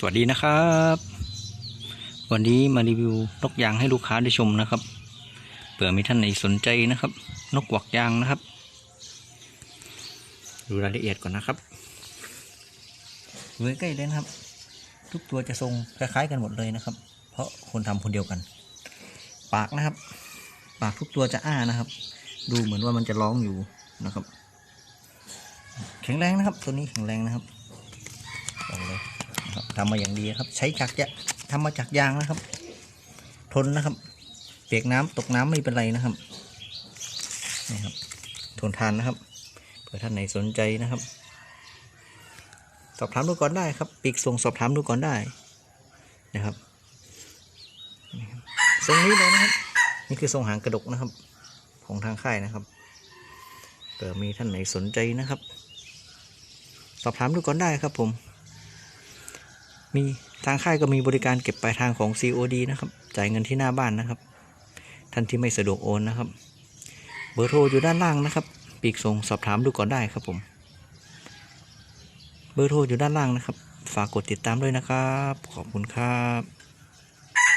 สวัสดีนะครับ วันนี้มารีวิวนกยางให้ลูกค้าได้ชมนะครับเผื่อมีท่านไหนสนใจนะครับ นกหวักยางนะครับ ดูรายละเอียดก่อนนะครับดูใกล้เลยนะครับ ทุกตัวจะทรงคล้ายๆกันหมดเลยนะครับ เพราะคนทำคนเดียวกัน ปากนะครับ ปากทุกตัวจะอ้านะครับ ดูเหมือนว่ามันจะร้องอยู่นะครับ แข็งแรงนะครับ ตัวนี้แข็งแรงนะครับบอกเลย ครับทำมาอย่างดีครับ ใช้จักรยะทำมาจากยางนะครับ ทนนะครับ เปียกน้ำตกน้ำไม่เป็นไรนะครับนี่ครับทนทานนะครับเผื่อท่านไหนสนใจนะครับ สอบถามดูก่อนได้ครับปีกส่งสอบถามดูก่อนได้นะครับนี่ครับทรงนี้เลยนะครับ นี่คือทรงหางกระดกนะครับ ของทางค่ายนะครับเผื่อมีท่านไหนสนใจนะครับ สอบถามดูก่อนได้ครับผม มีทางค่ายก็มีบริการเก็บปลายทางของ COD นะครับ จ่ายเงินที่หน้าบ้านนะครับ ท่านที่ไม่สะดวกโอนนะครับ เบอร์โทรอยู่ด้านล่างนะครับ ปีกส่งสอบถามดูก่อนได้ครับผม เบอร์โทรอยู่ด้านล่างนะครับ ฝากกดติดตามด้วยนะครับ ขอบคุณครับ